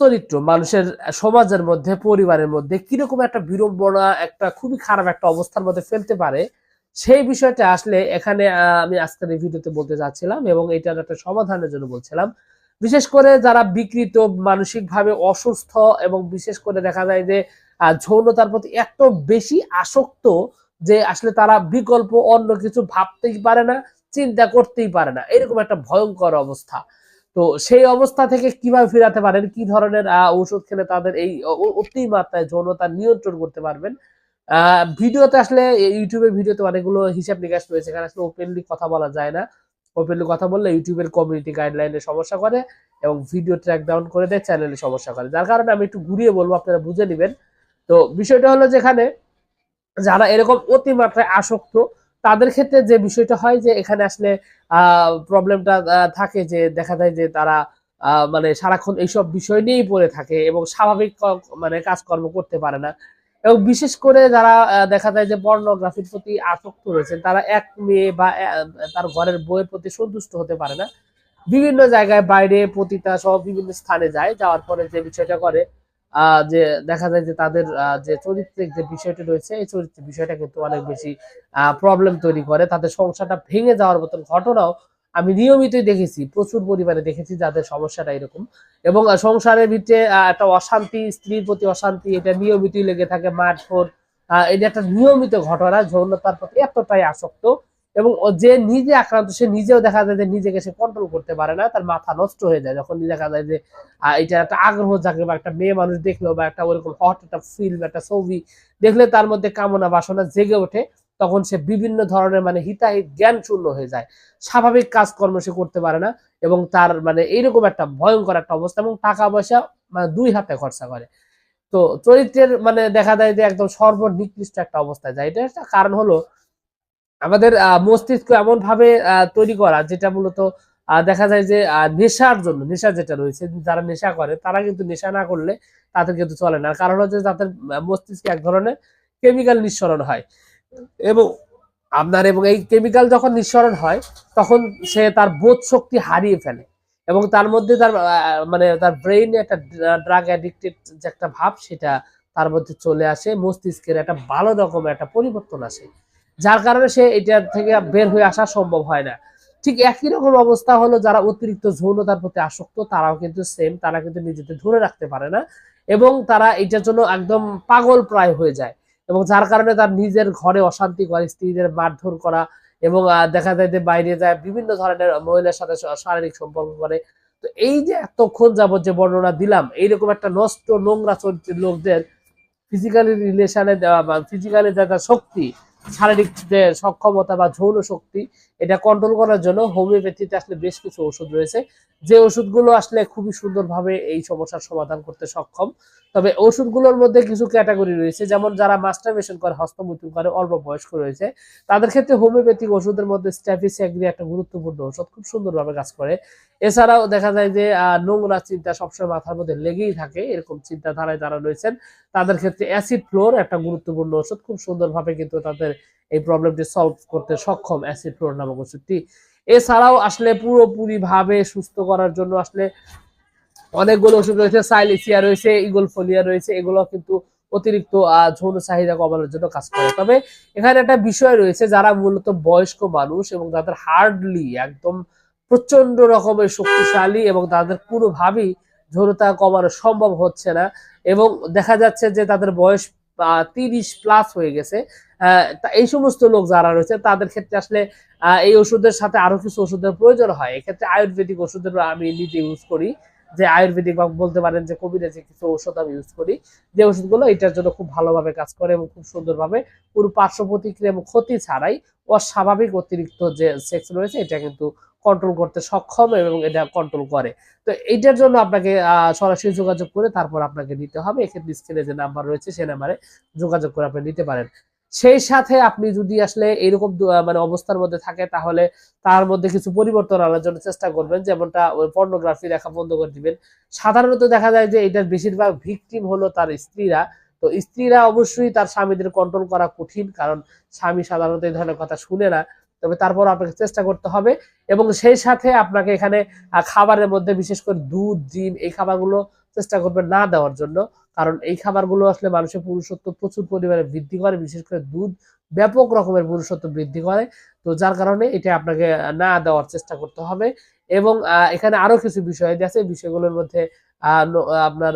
চরিত্র, মানুষের সমাজের মধ্যে, পরিবারের মধ্যে কীরকম একটা বিড়ম্বনা, একটা খুবই খারাপ একটা অবস্থার মধ্যে ফেলতে পারে, সেই বিষয়টা আসলে এখানে আমি আজকের এই ভিডিওতে বলতে যাচ্ছিলাম এবং এটার একটা সমাধানের জন্য বলছিলাম। বিশেষ করে যারা বিকৃত, মানসিকভাবে অসুস্থ এবং বিশেষ করে দেখা যায় যে যৌনতার প্রতি এত বেশি আসক্ত যে আসলে তারা বিকল্প অন্য কিছু ভাবতেই পারে না, চিন্তা করতেই পারে না। এরকম একটা ভয়ঙ্কর অবস্থা। তো সেই অবস্থা থেকে কীভাবে ফিরাতে পারেন? কি ধরনের ঔষধ খেলে তাদের এই অতি মাত্রায় যৌনতা নিয়ন্ত্রণ করতে পারবেন? আহ, ভিডিওতে আসলে ইউটিউবের ভিডিওতে অনেকগুলো হিসাব নিকাশ রয়েছে। এখানে আসলে ওপেনলি কথা বলা যায় না। ওপেনলি কথা বললে ইউটিউবের কমিউনিটি গাইডলাইনে সমস্যা করে এবং ভিডিও ট্র্যাক ডাউন করে দেয় চ্যানেলে সমস্যা করে। যার কারণে আমি একটু ঘুরিয়ে বলব আপনারা বুঝে নেবেন। তো বিষয়টা হলো যেখানে যারা এরকম অতিমাত্রায় আসক্ত তাদের ক্ষেত্রে যে বিষয়টা হয় যে এখানে আসলে প্রবলেমটা থাকে যে দেখা যায় যে তারা মানে সারাক্ষণ এইসব বিষয় নিয়েই পড়ে থাকে এবং স্বাভাবিক মানে কাজকর্ম করতে পারে না। এবং বিশেষ করে যারা দেখা যায় যে পর্নোগ্রাফির প্রতি আসক্ত রয়েছেন, তারা এক মেয়ে বা তার ঘরের বইয়ের প্রতি সন্তুষ্ট হতে পারে না। বিভিন্ন জায়গায় বাইরে পতিতা সহ বিভিন্ন স্থানে যায়, যাওয়ার পরে যে বিষয়টা করে যে দেখা যায় যে তাদের যে চরিত্রের যে বিষয়টা রয়েছে এই চরিত্রের বিষয়টা কিন্তু অনেক বেশি প্রবলেম তৈরি করে। তাদের সংসারটা ভেঙে যাওয়ার মতন ঘটনাও আমি নিয়মিতই দেখেছি প্রচুর পরিমাণে দেখেছি যাদের সমস্যাটা এরকম। এবং সংসারের ভিতরে একটা অশান্তি স্ত্রীর প্রতি অশান্তি এটা নিয়মিতই লেগে থাকে মারধর আহ, এটা একটা নিয়মিত ঘটনা যৌনতার প্রতি এতটাই আসক্ত এবং যে নিজে আক্রান্ত, সে নিজেও দেখা যায় যে নিজেকে সে কন্ট্রোল করতে পারে না, তার মাথা নষ্ট হয়ে যায়। যখন দেখা যায় যে এটা একটা আগ্রহ জাগে বা একটা মেয়ে মানুষ দেখল বা একটা ওরকম হট একটা ফিল্ম একটা ছবি দেখলে তার মধ্যে কামনা বাসনা জেগে ওঠে, তখন সে বিভিন্ন ধরনের মানে হিতাহিত জ্ঞান শূন্য হয়ে যায়। স্বাভাবিক কাজকর্ম সে করতে পারে না এবং তার মানে এইরকম একটা ভয়ঙ্কর একটা অবস্থা এবং টাকা পয়সা মানে দুই হাতে খরচা করে। তো চরিত্রের মানে দেখা যায় যে একদম সর্বনিকৃষ্ট একটা অবস্থায় যায়। এটা একটা কারণ হলো আমাদের মস্তিষ্ক এমন ভাবে তৈরি করা যেটা মূলত দেখা যায় যে নেশার জন্য, নেশা যেটা রয়েছে, যারা নেশা করে, তারা কিন্তু নেশা না করলে তাদের কিন্তু চলে না। কারণ হচ্ছে তাদের মস্তিষ্কে এক ধরনের কেমিক্যাল নিঃসরণ হয়। এবং আপনার, এবং এই কেমিক্যাল যখন নিঃসরণ হয়, তখন সে তার বোধ শক্তি হারিয়ে ফেলে। এবং তার মধ্যে তার মানে তার ব্রেইনে একটা ড্রাগ অ্যাডিক্টেড যে একটা ভাব, সেটা তার মধ্যে চলে আসে, মস্তিষ্কের একটা ভালো রকমের একটা পরিবর্তন আসে। যার কারণে সে এটা থেকে বের হয়ে আসা সম্ভব হয় না। ঠিক একই রকম অবস্থা হলো যারা অতিরিক্ত যৌনতার প্রতি আসক্ত, তারাও কিন্তু সেম তারা কিন্তু নিজেদের ধরে রাখতে পারে না এবং তারা এটার জন্য একদম পাগল প্রায় হয়ে যায় এবং যার কারণে তার নিজের ঘরে অশান্তি করে, স্ত্রীদের মারধর করা এবং দেখা যায় যে বাইরে যায়, বিভিন্ন ধরনের মহিলার সাথে শারীরিক সম্পর্ক করে। তো এই যে এতক্ষণ যাবত যে বর্ণনা দিলাম, এইরকম একটা নষ্ট নোংরা চরিত্রের লোকদের ফিজিক্যালি রিলেশনে দেওয়া বা ফিজিক্যালি যারা শক্তি শারীরিক যে সক্ষমতা বা যৌন শক্তি এটা কন্ট্রোল করার জন্য হোমিওপ্যাথিতে আসলে বেশ কিছু ওষুধ রয়েছে। যে ওষুধগুলো আসলে খুবই সুন্দরভাবে এই সমস্যার সমাধান করতে সক্ষম। তবে ওষুধগুলোর মধ্যে কিছু ক্যাটাগরি রয়েছে, যেমন যারা মাস্টারবেশন করে, হস্তমৈথুন করে, অল্প বয়স্ক রয়েছে, তাদের ক্ষেত্রে হোমিওপ্যাথিক ওষুধের মধ্যে স্ট্যাফিসিয়াগ্রি একটা গুরুত্বপূর্ণ ওষুধ খুব সুন্দরভাবে কাজ করে। এছাড়াও দেখা যায় যে নোংরা চিন্তা সবসময় মাথার মধ্যে লেগেই থাকে, এরকম চিন্তাধারায় যারা রয়েছেন, তাদের ক্ষেত্রে অ্যাসিড ফ্লোর একটা গুরুত্বপূর্ণ ওষুধ খুব সুন্দরভাবে কিন্তু তাদের এই প্রবলেমটি সলভ করতে সক্ষম অ্যাসিড ফ্লোর নামক ওষুধটি। এছাড়াও আসলে পুরোপুরি ভাবে সুস্থ করার জন্য আসলে অনেকগুলো ওষুধ রয়েছে, সাইলিসিয়া রয়েছে ইগল ফোলিয়া রয়েছে এগুলো কিন্তু অতিরিক্ত যৌন চাহিদা কমানোর জন্য কাজ করে। তবে এখানে একটা বিষয় রয়েছে, যারা মূলত বয়স্ক মানুষ এবং যাদের হার্ডলি একদম প্রচণ্ড রকমের শক্তিশালী এবং তাদের কোনোভাবেই যৌনতা কমানো সম্ভব হচ্ছে না এবং দেখা যাচ্ছে যে তাদের বয়স তিরিশ প্লাস হয়ে গেছে। এই সমস্ত লোক যারা রয়েছে, তাদের ক্ষেত্রে আসলে এই ওষুধের সাথে আরও কিছু ওষুধের প্রয়োজন হয়। এক্ষেত্রে আয়ুর্বেদিক ওষুধের আমি নিজে ইউজ করি। যে আয়ুর্বেদিক বা বলতে পারেন যে কবিরাজি কিছু ওষুধ আমি ইউজ করি, যে ওষুধগুলো এটার জন্য খুব ভালোভাবে কাজ করে এবং খুব সুন্দরভাবে পুরো পার্শ্ব প্রতিক্রিয়া এবং ক্ষতি ছাড়াই অস্বাভাবিক অতিরিক্ত যে সেক্স রয়েছে, এটা কিন্তু কন্ট্রোল করতে সক্ষম এবং এটা কন্ট্রোল করে। তো এইটার জন্য আপনাকে সরাসরি যোগাযোগ করে তারপর আপনাকে নিতে হবে। এক্ষেত্রে স্ক্রিনে যে নাম্বার রয়েছে সেই নাম্বারে যোগাযোগ করে আপনি নিতে পারেন। সেই সাথে আপনি যদি আসলে এরকম মানে অবস্থার মধ্যে থাকে, তাহলে তার মধ্যে কিছু পরিবর্তন আনার জন্য চেষ্টা করবেন। যেমনটা ওই পর্নোগ্রাফি দেখা বন্ধ করে দিবেন। সাধারণত দেখা যায় যে এটার বেশিরভাগ ভিকটিম হলো তার স্ত্রীরা। তো স্ত্রীরা অবশ্যই তার স্বামীদের কন্ট্রোল করা কঠিন, কারণ স্বামী সাধারণত এই ধরনের কথা শুনে না। তবে তারপর আপনাকে চেষ্টা করতে হবে এবং সেই সাথে আপনাকে এখানে খাবারের মধ্যে বিশেষ করে দুধ, ডিম এই খাবারগুলো চেষ্টা করবেন না দেওয়ার জন্য। কারণ এই খাবারগুলো আসলে মানুষের পুরুষত্ব প্রচুর পরিমাণে বৃদ্ধি করে, বিশেষ করে দুধ ব্যাপক রকমের পুরুষত্ব বৃদ্ধি করে। তো যার কারণে এটা আপনাকে না দেওয়ার চেষ্টা করতে হবে। এবং এখানে আরও কিছু বিষয় আছে। বিষয়গুলোর মধ্যে আপনার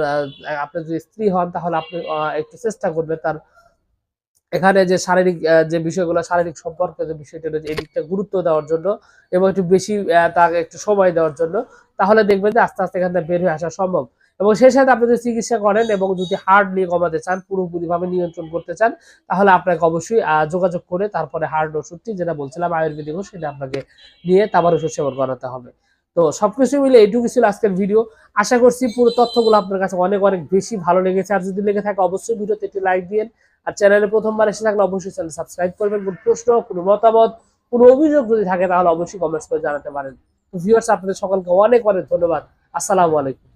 আপনি যদি স্ত্রী হন, তাহলে আপনি একটু চেষ্টা করবেন তার এখানে যে শারীরিক যে বিষয়গুলো, শারীরিক সম্পর্কে যে বিষয়টা রয়েছে, এই দিকটা গুরুত্ব দেওয়ার জন্য এবং একটু বেশি তাকে একটু সময় দেওয়ার জন্য, তাহলে দেখবেন যে আস্তে আস্তে এখান থেকে বের হয়ে আসা সম্ভব। এবং সেই সাথে আপনি যদি চিকিৎসা করেন এবং যদি হার্ট নিয়ে কমাতে চান পুরোপুরি ভাবে নিয়ন্ত্রণ করতে চান, তাহলে আপনাকে অবশ্যই যোগাযোগ করে তারপরে হার্ট ওষুধটি, যেটা বলছিলাম, আয়ুর্বেদিক সেটা আপনাকে নিয়ে তারপর ওষুধ সেবন করাতে হবে। তো সবকিছু মিলে এইটুকু ছিল আজকের ভিডিও আশা করছি পুরো তথ্যগুলো আপনার কাছে অনেক অনেক বেশি ভালো লেগেছে। আর যদি লেগে থাকে, অবশ্যই ভিডিওতে একটি লাইক দিন আর চ্যানেলে প্রথমবার এসে থাকলে অবশ্যই চ্যানেল সাবস্ক্রাইব করবেন। কোনো প্রশ্ন, কোনো মতামত, কোনো অভিযোগ যদি থাকে, তাহলে অবশ্যই কমেন্টস করে জানাতে পারেন। তো ভিউয়ার্স আপনাদের সকলকে অনেক অনেক ধন্যবাদ। আসসালামু আলাইকুম।